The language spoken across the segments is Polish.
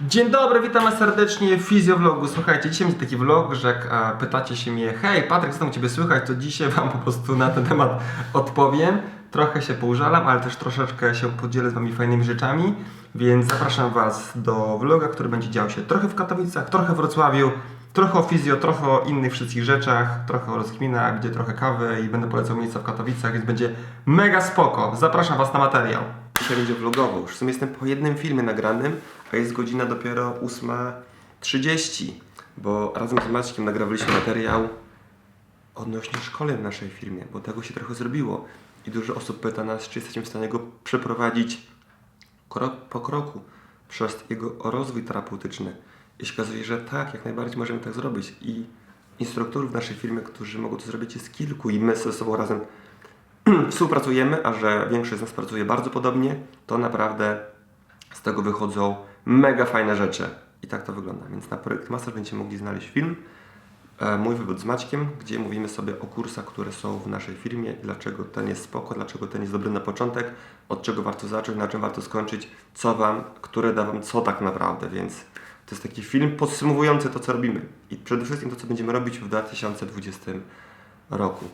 Dzień dobry, witamy serdecznie w Fizjowlogu. Słuchajcie, dzisiaj będzie taki vlog, że jak e, pytacie się mnie, hej Patryk, co tam u Ciebie słychać, to dzisiaj Wam po prostu na ten temat odpowiem. Trochę się poużalam, ale też troszeczkę się podzielę z Wami fajnymi rzeczami, więc zapraszam Was do vloga, który będzie dział się trochę w Katowicach, trochę w Wrocławiu, trochę o fizjo, trochę o innych wszystkich rzeczach, trochę o rozkminach, gdzie trochę kawy i będę polecał miejsca w Katowicach, więc będzie mega spoko. Zapraszam Was na materiał. Dzisiaj będzie vlogowo. Już w sumie jestem po jednym filmie nagranym, a jest godzina dopiero 8.30, bo razem z Maćkiem nagrawaliśmy materiał odnośnie szkoleń w naszej firmie, bo tego się trochę zrobiło. I dużo osób pyta nas, czy jesteśmy w stanie go przeprowadzić krok po kroku przez jego rozwój terapeutyczny. I się okazuje, że tak, jak najbardziej możemy tak zrobić. I instruktorów w naszej firmie, którzy mogą to zrobić jest kilku i my ze sobą razem współpracujemy, a że większość z nas pracuje bardzo podobnie, to naprawdę z tego wychodzą mega fajne rzeczy. I tak to wygląda. Więc na Projekt Master będziecie mogli znaleźć film e, Mój wywód z Maćkiem, gdzie mówimy sobie o kursach, które są w naszej firmie dlaczego ten jest spoko, dlaczego ten jest dobry na początek, od czego warto zacząć, na czym warto skończyć, co Wam, które da Wam co tak naprawdę, więc to jest taki film podsumowujący to, co robimy i przede wszystkim to, co będziemy robić w 2020 roku.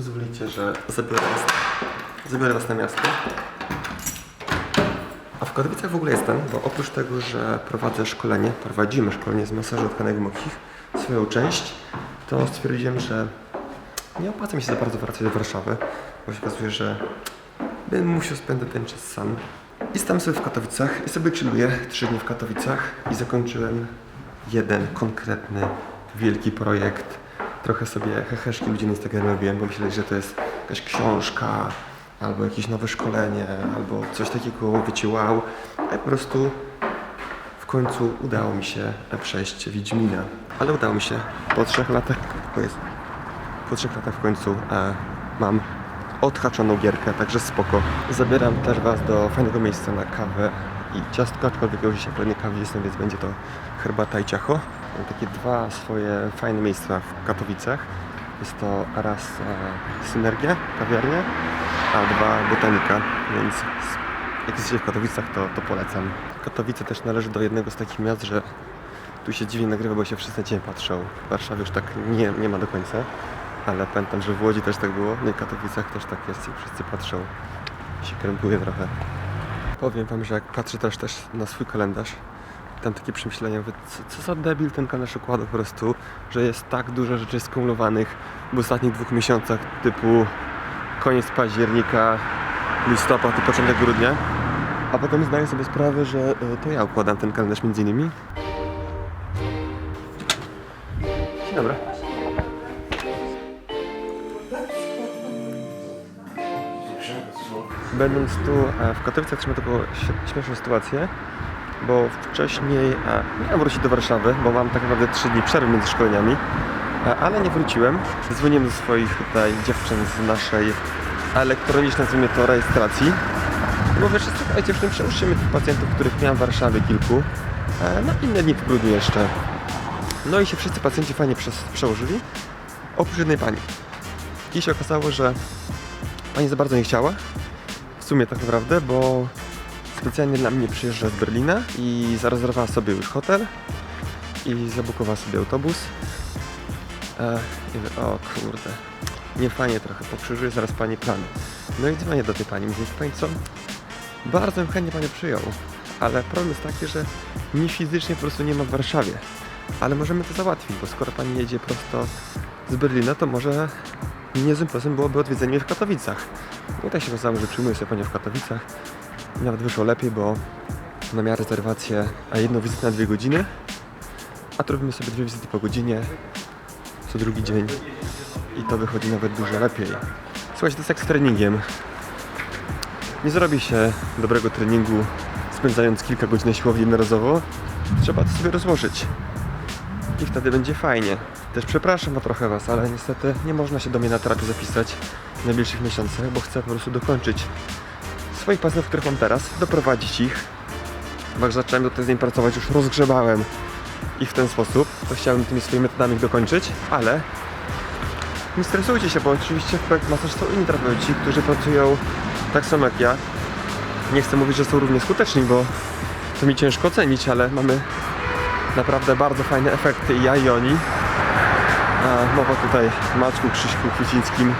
Pozwolicie, że zabiorę was, zabiorę was na miasto. A w Katowicach w ogóle jestem, bo oprócz tego, że prowadzę szkolenie, prowadzimy szkolenie z masażu tkanek mokkich, swoją część, to stwierdziłem, że nie opłaca mi się za bardzo wracać do Warszawy, bo się okazuje, że bym musiał spędzać ten czas sam. I stałem sobie w Katowicach i sobie chilluję trzy dni w Katowicach i zakończyłem jeden konkretny, wielki projekt. Trochę sobie heheszki ludzi na Instagramie robiłem, bo myśleli, że to jest jakaś książka, albo jakieś nowe szkolenie, albo coś takiego, wiecie, wow. A po prostu w końcu udało mi się przejść Wiedźmina. Ale udało mi się po trzech latach, o jest, po trzech latach w końcu e, mam odhaczoną gierkę, także spoko. Zabieram też Was do fajnego miejsca na kawę i ciastko, aczkolwiek już dzisiaj pewnie kawy jestem, więc będzie to herbata i ciacho. Mam takie dwa swoje fajne miejsca w Katowicach. Jest to raz e, Synergia, kawiarnia, a dwa Botanika, więc jak jesteście w Katowicach, to, to polecam. Katowice też należy do jednego z takich miast, że tu się dziwnie nagrywa, bo się wszyscy na ciebie patrzą. W Warszawie już tak nie, nie ma do końca, ale pamiętam, że w Łodzi też tak było, i w Katowicach też tak jest i wszyscy patrzą. Się krępuje trochę. Powiem wam, że jak patrzę też, też na swój kalendarz, tam takie przemyślenia, co, co za debil ten kalendarz układa po prostu, że jest tak dużo rzeczy skumulowanych w ostatnich dwóch miesiącach, typu koniec października, listopad i początek grudnia. A potem zdaję sobie sprawę, że e, to ja układam ten kalendarz między innymi. Dobry. Będąc tu e, w Katowicach trzymam taką śmie- śmieszną sytuację, bo wcześniej e, miałem wrócić do Warszawy, bo mam tak naprawdę 3 dni przerwy między szkoleniami, e, ale nie wróciłem. Dzwoniłem do swoich tutaj dziewczyn z naszej elektronicznej, nazwijmy to, rejestracji. Mówię, że słuchajcie, przełóżcie mi tych pacjentów, których miałem w Warszawie kilku, e, na inne dni w grudniu jeszcze. No i się wszyscy pacjenci fajnie przełożyli, oprócz jednej pani. I się okazało, że pani za bardzo nie chciała, w sumie tak naprawdę, bo specjalnie dla mnie przyjeżdża z Berlina i zarezerwowała sobie już hotel i zabukowała sobie autobus. O kurde, nie fajnie trochę, pokrzyżuję zaraz pani plany. No i dzwonię do tej pani, mówię, pani co, bardzo bym chętnie panią przyjął, ale problem jest taki, że mnie fizycznie po prostu nie ma w Warszawie. Ale możemy to załatwić, bo skoro pani jedzie prosto z Berlina, to może niezłym pomysłem byłoby odwiedzenie w Katowicach. I tak się okazało, że przyjmuję sobie panią w Katowicach. Nawet wyszło lepiej, bo ona miała rezerwację a jedną wizytę na dwie godziny, a tu robimy sobie dwie wizyty po godzinie co drugi dzień i to wychodzi nawet dużo lepiej. Słuchajcie, to jest jak z treningiem. Nie zrobi się dobrego treningu spędzając kilka godzin na siłowni jednorazowo. Trzeba to sobie rozłożyć. I wtedy będzie fajnie. Też przepraszam o trochę Was, ale niestety nie można się do mnie na terapię zapisać w najbliższych miesiącach, bo chcę po prostu dokończyć swoich pacjentów, których mam teraz, doprowadzić ich. Bo jak zacząłem tej z nim pracować, już rozgrzebałem ich w ten sposób, to chciałbym tymi swoimi metodami ich dokończyć, ale nie stresujcie się, bo oczywiście w projekt masaż są inni terapeuci, którzy pracują tak samo jak ja. Nie chcę mówić, że są równie skuteczni, bo to mi ciężko ocenić, ale mamy naprawdę bardzo fajne efekty i ja i oni. A mowa tutaj Maćku, Krzyśku, Kwiecińskim,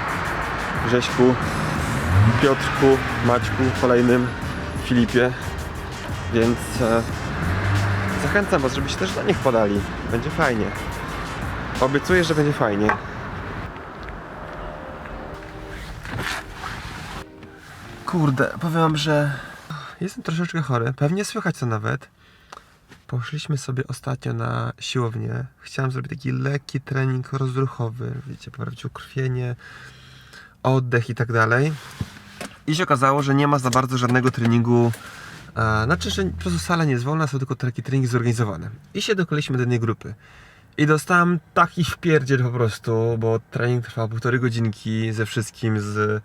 Grześku, Piotrku, Maćku, kolejnym, Filipie. Więc e, zachęcam Was, żebyście też do nich podali. Będzie fajnie. Obiecuję, że będzie fajnie. Kurde, powiem wam, że jestem troszeczkę chory. Pewnie słychać to nawet. Poszliśmy sobie ostatnio na siłownię. Chciałem zrobić taki lekki trening rozruchowy. Wiecie, poprawić ukrwienie, oddech i tak dalej. I się okazało, że nie ma za bardzo żadnego treningu. E, znaczy, że po prostu sala nie jest wolna, są tylko takie treningi zorganizowane. I się dokoliliśmy do jednej grupy. I dostałem taki wpierdziel po prostu, bo trening trwał półtorej godzinki ze wszystkim, z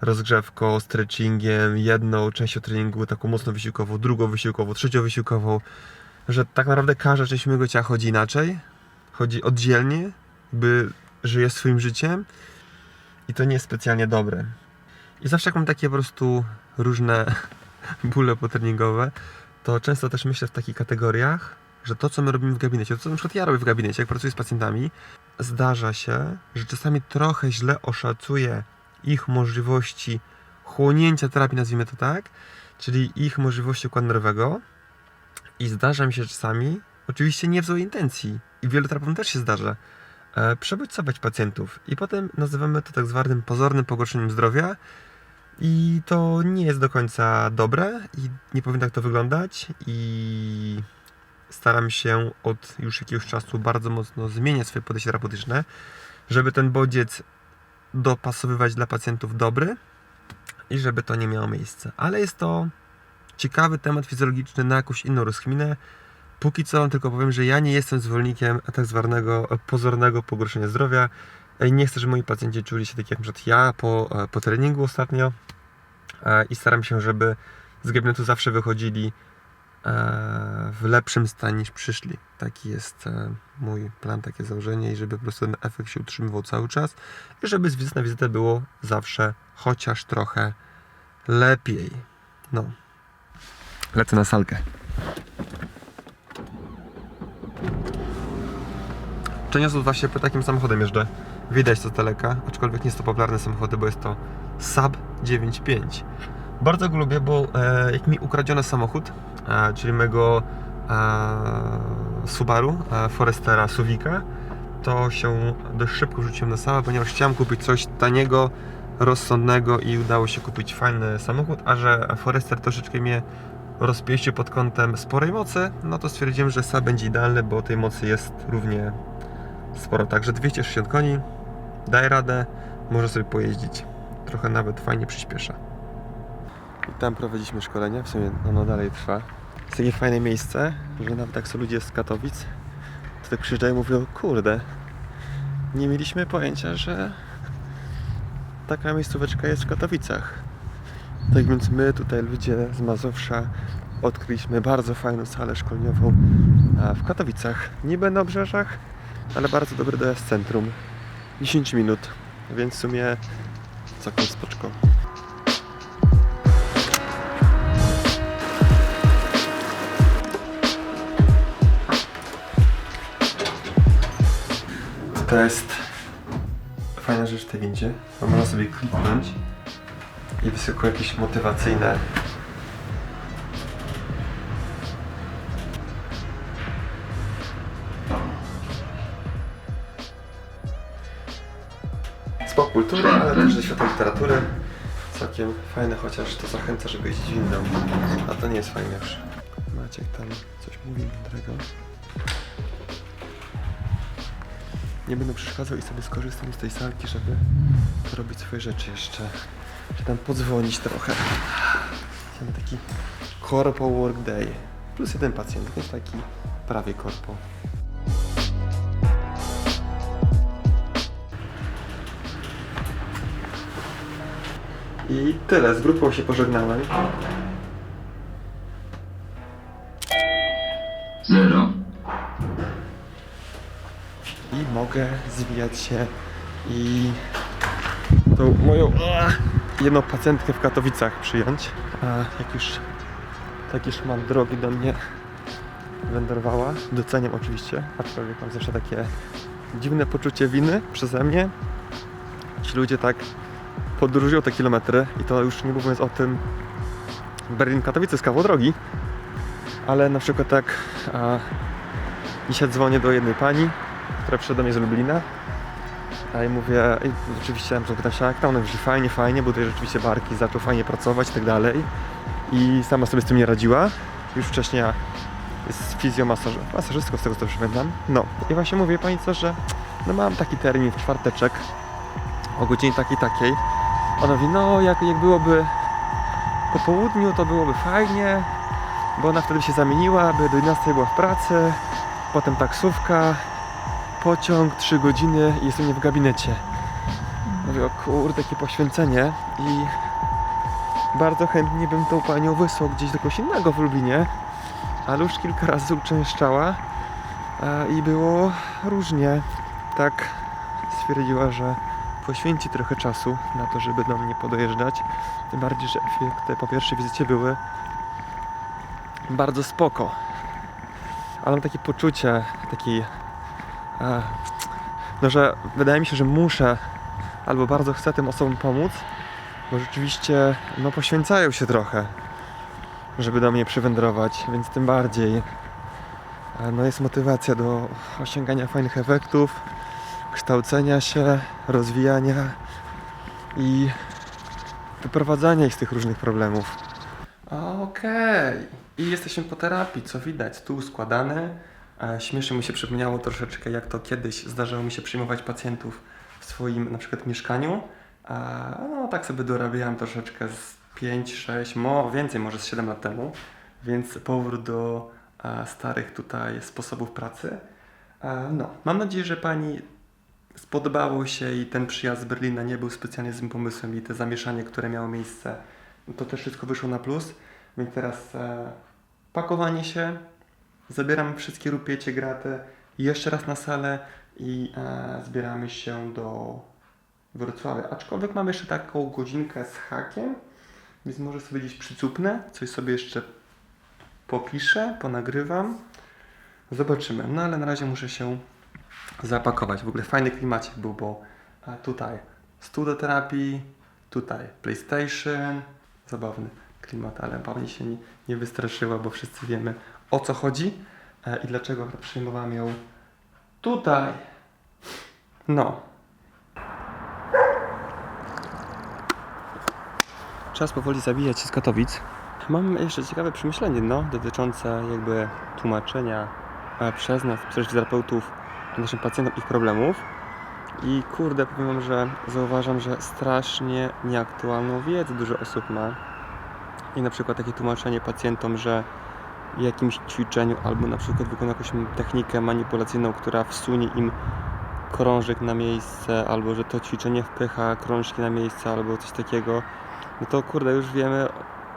rozgrzewką, stretchingiem, jedną częścią treningu taką mocno wysiłkową, drugą wysiłkową, trzecią wysiłkową, że tak naprawdę każda część mojego ciała chodzi inaczej, chodzi oddzielnie, by żyje swoim życiem i to nie jest specjalnie dobre. I zawsze jak mam takie po prostu różne bóle potreningowe, to często też myślę w takich kategoriach, że to, co my robimy w gabinecie, to co na przykład ja robię w gabinecie, jak pracuję z pacjentami, zdarza się, że czasami trochę źle oszacuję ich możliwości chłonięcia terapii, nazwijmy to tak, czyli ich możliwości układu nerwowego i zdarza mi się czasami, oczywiście nie w złej intencji i wielu terapeutom też się zdarza, przebodźcować pacjentów i potem nazywamy to tak zwanym pozornym pogorszeniem zdrowia i to nie jest do końca dobre i nie powinno tak to wyglądać i staram się od już jakiegoś czasu bardzo mocno zmieniać swoje podejście terapeutyczne, żeby ten bodziec dopasowywać dla pacjentów dobry i żeby to nie miało miejsca. Ale jest to ciekawy temat fizjologiczny na jakąś inną rozkminę. Póki co tylko powiem, że ja nie jestem zwolennikiem tak zwanego pozornego pogorszenia zdrowia. I Nie chcę, żeby moi pacjenci czuli się tak jak przykład ja po, po treningu ostatnio E, i staram się, żeby z gabinetu zawsze wychodzili e, w lepszym stanie niż przyszli. Taki jest e, mój plan, takie założenie i żeby po prostu ten efekt się utrzymywał cały czas i żeby z wizyty na wizytę było zawsze chociaż trochę lepiej. No. Lecę na salkę. Często właśnie takim samochodem jeżdżę. Widać to z daleka, aczkolwiek nie jest to popularne samochody, bo jest to Saab 9.5. Bardzo go lubię, bo e, jak mi ukradziono samochód, e, czyli mego e, Subaru, e, Forestera Suwika, to się dość szybko rzuciłem na Saaba, ponieważ chciałem kupić coś taniego, rozsądnego i udało się kupić fajny samochód, a że Forester troszeczkę mnie rozpieścił pod kątem sporej mocy, no to stwierdziłem, że Saab będzie idealny, bo tej mocy jest równie sporo. Także 260 koni, daje radę, może sobie pojeździć. Trochę nawet fajnie przyspiesza. I tam prowadziliśmy szkolenie, w sumie ono dalej trwa. Jest takie fajne miejsce, że nawet jak są ludzie z Katowic, to tak przyjeżdżają i mówią, kurde, nie mieliśmy pojęcia, że taka miejscóweczka jest w Katowicach. Tak więc my tutaj ludzie z Mazowsza odkryliśmy bardzo fajną salę szkoleniową w Katowicach. Niby na obrzeżach, ale bardzo dobry dojazd centrum. 10 minut, więc w sumie całkiem spoczko. To jest fajna rzecz w tej windzie, można sobie kliknąć i wyskakują jakieś motywacyjne popkultury, ale też ze świata literatury. Całkiem fajne, chociaż to zachęca, żeby jeździć windą. A to nie jest fajne już. Maciek tam coś mówi mądrego. Nie będę przeszkadzał i sobie skorzystam z tej salki, żeby robić swoje rzeczy jeszcze. Czy tam podzwonić trochę. Mamy taki corpo work day. Plus jeden pacjent, więc taki prawie corpo. I tyle, z grupą się pożegnałem. Zero. I mogę zwijać się i tą moją ah, jedną pacjentkę w Katowicach przyjąć. A jak już taki szmat drogi do mnie wędrowała, doceniam oczywiście, aczkolwiek mam zawsze takie dziwne poczucie winy przeze mnie. Ci ludzie tak podróżują te kilometry i to już nie mówiąc o tym Berlin-Katowice z kawał drogi, ale na przykład tak a, dzisiaj dzwonię do jednej pani, która przyszła do mnie z Lublina a i mówię, i oczywiście tam pytam się, jak tam, ona mówi, fajnie, fajnie, buduje rzeczywiście barki, zaczął fajnie pracować i tak dalej i sama sobie z tym nie radziła, już wcześniej jest fizjomasażystką, z tego co pamiętam. No i właśnie mówię pani co, że no mam taki termin w czwarteczek o godzinie takiej takiej. Ona mówi, no jak, jak byłoby po południu, to byłoby fajnie, bo ona wtedy się zamieniła, by do 11 była w pracy, potem taksówka, pociąg, 3 godziny i jestem nie w gabinecie. Mówię, o kurde, jakie poświęcenie i bardzo chętnie bym tą panią wysłał gdzieś do kogoś innego w Lublinie, ale już kilka razy uczęszczała e, i było różnie. Tak stwierdziła, że poświęci trochę czasu na to, żeby do mnie podojeżdżać. Tym bardziej, że efekty po pierwszej wizycie były bardzo spoko. Ale mam takie poczucie, taki, no że wydaje mi się, że muszę albo bardzo chcę tym osobom pomóc, bo rzeczywiście no poświęcają się trochę, żeby do mnie przywędrować, więc tym bardziej no jest motywacja do osiągania fajnych efektów, kształcenia się, rozwijania i wyprowadzania ich z tych różnych problemów. Okej. I jesteśmy po terapii, co widać, stół składany. E, Śmiesznie mi się przypomniało troszeczkę, jak to kiedyś zdarzało mi się przyjmować pacjentów w swoim na przykład mieszkaniu. A, no tak sobie dorabiałem troszeczkę z 5, 6, mo, więcej może z 7 lat temu, więc powrót do e, starych tutaj sposobów pracy. E, no, mam nadzieję, że Pani spodobało się i ten przyjazd z Berlina nie był specjalnie złym pomysłem i te zamieszanie, które miało miejsce, to też wszystko wyszło na plus. Więc teraz e, pakowanie się, zabieram wszystkie rupiecie, graty jeszcze raz na salę i e, zbieramy się do Wrocławia. Aczkolwiek mam jeszcze taką godzinkę z hakiem, więc może sobie gdzieś przycupnę, coś sobie jeszcze popiszę, ponagrywam. Zobaczymy. No ale na razie muszę się zapakować. W ogóle fajny klimacik był, bo a, tutaj stół do terapii, tutaj PlayStation, zabawny klimat, ale pani się nie, nie wystraszyła, bo wszyscy wiemy o co chodzi e, i dlaczego przyjmowałam ją tutaj. No. Czas powoli zabijać się z Katowic. Mam jeszcze ciekawe przemyślenie, no, dotyczące jakby tłumaczenia e, przez nas, przez fizjoterapeutów, naszym pacjentom ich problemów. I kurde, powiem wam, że zauważam, że strasznie nieaktualną wiedzę dużo osób ma. I na przykład takie tłumaczenie pacjentom, że w jakimś ćwiczeniu albo na przykład wykona jakąś technikę manipulacyjną, która wsunie im krążek na miejsce, albo że to ćwiczenie wpycha krążki na miejsce, albo coś takiego, no to kurde, już wiemy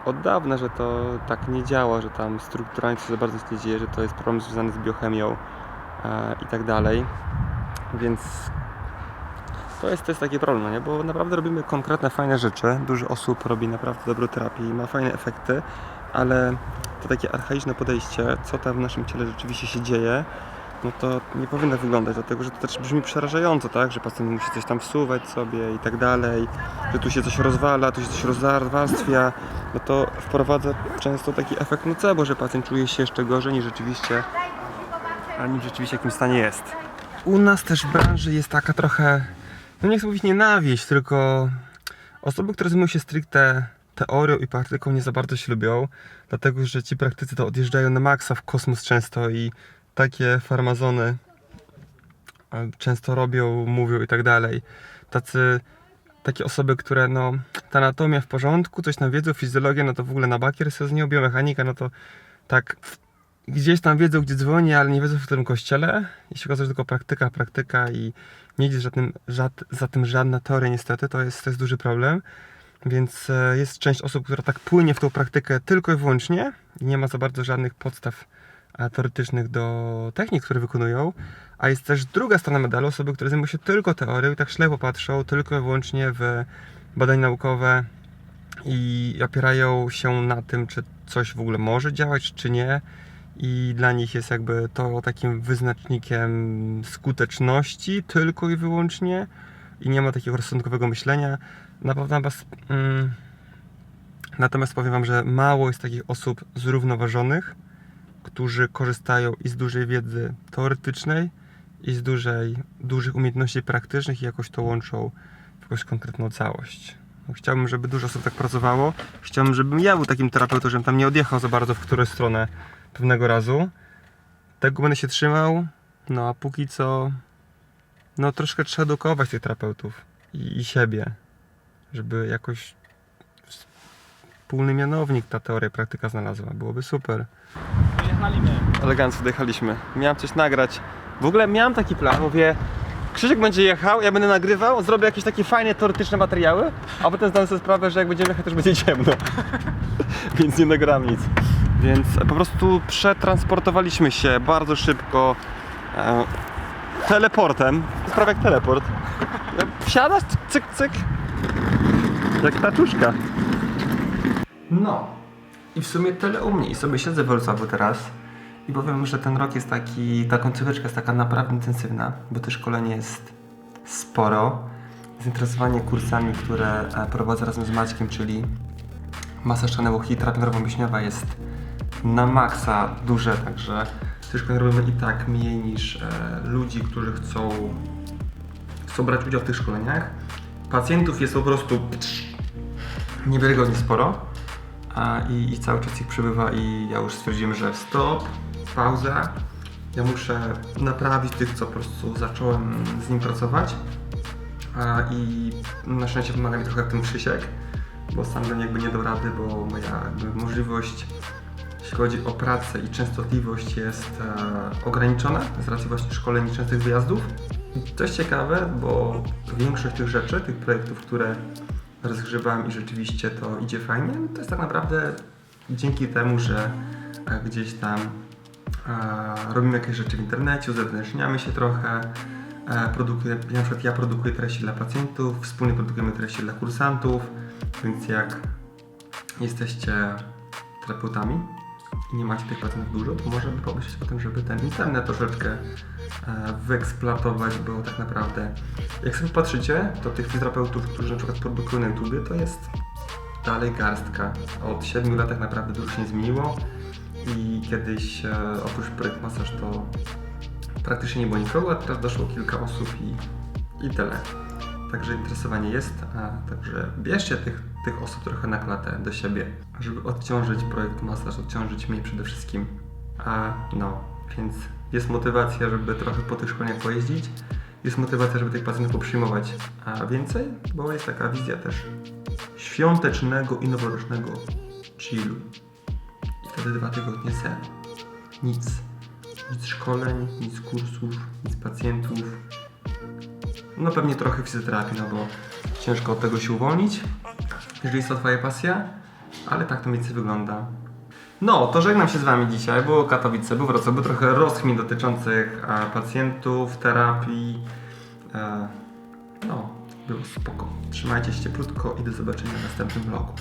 od dawna, że to tak nie działa, że tam strukturalnie się za bardzo nie dzieje, że to jest problem związany z biochemią i tak dalej. Więc to jest, to jest taki problem, nie? bo naprawdę robimy konkretne, fajne rzeczy. Dużo osób robi naprawdę dobrą terapię i ma fajne efekty, ale to takie archaiczne podejście, co tam w naszym ciele rzeczywiście się dzieje, no to nie powinno wyglądać, dlatego że to też brzmi przerażająco, tak? Że pacjent musi coś tam wsuwać sobie i tak dalej, że tu się coś rozwala, tu się coś rozwarstwia, no to wprowadza często taki efekt nocebo, że pacjent czuje się jeszcze gorzej niż rzeczywiście, a nim rzeczywiście w jakim stanie jest. U nas też w branży jest taka trochę, no nie chcę mówić nienawiść, tylko osoby, które zajmują się stricte teorią i praktyką nie za bardzo się lubią, dlatego że ci praktycy to odjeżdżają na maksa w kosmos często i takie farmazony e, często robią, mówią i tak dalej. Tacy, takie osoby, które no, ta anatomia w porządku, coś tam wiedzą, fizjologia, no to w ogóle na bakier sobie z nią, biomechanika, no to tak gdzieś tam wiedzą, gdzie dzwoni, ale nie wiedzą w którym kościele. I się okazuje, że tylko praktyka, praktyka i nie idzie za tym, żad, za tym żadna teoria niestety, to jest, to jest duży problem. Więc e, jest część osób, która tak płynie w tą praktykę tylko i wyłącznie i nie ma za bardzo żadnych podstaw e, teoretycznych do technik, które wykonują, a jest też druga strona medalu, osoby, które zajmują się tylko teorią i tak ślepo patrzą tylko i wyłącznie w badania naukowe i opierają się na tym, czy coś w ogóle może działać, czy nie. I dla nich jest jakby to takim wyznacznikiem skuteczności tylko i wyłącznie. I nie ma takiego rozsądkowego myślenia. Natomiast, mm, natomiast powiem Wam, że mało jest takich osób zrównoważonych, którzy korzystają i z dużej wiedzy teoretycznej, i z dużej, dużych umiejętności praktycznych i jakoś to łączą w jakąś konkretną całość. No, Chciałbym, żeby dużo osób tak pracowało. Chciałbym, żebym ja był takim terapeutą, żebym tam nie odjechał za bardzo w którąś stronę pewnego razu. Tego będę się trzymał. No a póki co, no troszkę trzeba edukować tych terapeutów i, i siebie, żeby jakoś wspólny mianownik ta teoria i praktyka znalazła. Byłoby super. Jechaliśmy. Elegancko dojechaliśmy. Miałem coś nagrać. W ogóle miałem taki plan, mówię, Krzysiek będzie jechał, ja będę nagrywał, zrobię jakieś takie fajne, teoretyczne materiały, a potem zdam sobie sprawę, że jak będziemy jechać, też będzie ciemno. Więc nie nagram nic. Więc po prostu przetransportowaliśmy się bardzo szybko e, teleportem. To jest prawie jak teleport. Wsiadasz, cyk, cyk. Jak taczuszka. No. I w sumie tyle u mnie. I sobie siedzę w Wrocławiu teraz. I powiem, że ten rok jest taki, ta końcóweczka jest taka naprawdę intensywna, bo to szkolenie jest sporo. Zainteresowanie kursami, które e, prowadzę razem z Maćkiem, czyli masaż czarnego i terapia nerwowo-mięśniowa jest na maksa duże, także szkolenia robimy i tak mniej niż e, ludzi, którzy chcą, chcą brać udział w tych szkoleniach. Pacjentów jest po prostu niewiarygodnie sporo a, i, i cały czas ich przybywa i ja już stwierdziłem, że stop, pauza. Ja muszę naprawić tych, co po prostu zacząłem z nim pracować. A, I na szczęście pomaga mi trochę w tym Krzysiek, bo sam bym jakby nie dał rady, bo moja jakby możliwość, jeśli chodzi o pracę i częstotliwość jest e, ograniczona z racji właśnie szkoleń i częstych wyjazdów. To jest ciekawe, bo większość tych rzeczy, tych projektów, które rozgrzewam i rzeczywiście to idzie fajnie, to jest tak naprawdę dzięki temu, że e, gdzieś tam e, robimy jakieś rzeczy w internecie, uzewnętrzniamy się trochę, e, produkuję, na przykład ja produkuję treści dla pacjentów, wspólnie produkujemy treści dla kursantów, więc jak jesteście terapeutami i nie macie tych pacjentów dużo, to możemy pomyśleć o tym, żeby ten internet troszeczkę e, wyeksploatować, bo tak naprawdę jak sobie patrzycie, to tych fizjoterapeutów, którzy na przykład produkują na YouTubie, to jest dalej garstka. Od 7 lat tak naprawdę dużo się nie zmieniło i kiedyś e, oprócz projekt masaż to praktycznie nie było nikogo, a teraz doszło kilka osób i, i tyle. Także interesowanie jest, a także bierzcie tych, tych osób trochę na klatę do siebie, żeby odciążyć projekt masaż, odciążyć mnie przede wszystkim. A no, więc jest motywacja, żeby trochę po tych szkoleniach pojeździć, jest motywacja, żeby tych pacjentów przyjmować a więcej, bo jest taka wizja też świątecznego i noworocznego chillu. I wtedy dwa tygodnie zero. Nic. Nic szkoleń, nic kursów, nic pacjentów. No pewnie trochę fizjoterapii, no bo ciężko od tego się uwolnić, jeżeli jest to Twoja pasja, ale tak to mniej więcej wygląda. No, to żegnam się z Wami dzisiaj. Było Katowice, był Wrocław, był trochę rozkmin dotyczących e, pacjentów, terapii. E, no, było spoko. Trzymajcie się cieplutko i do zobaczenia w następnym vlogu.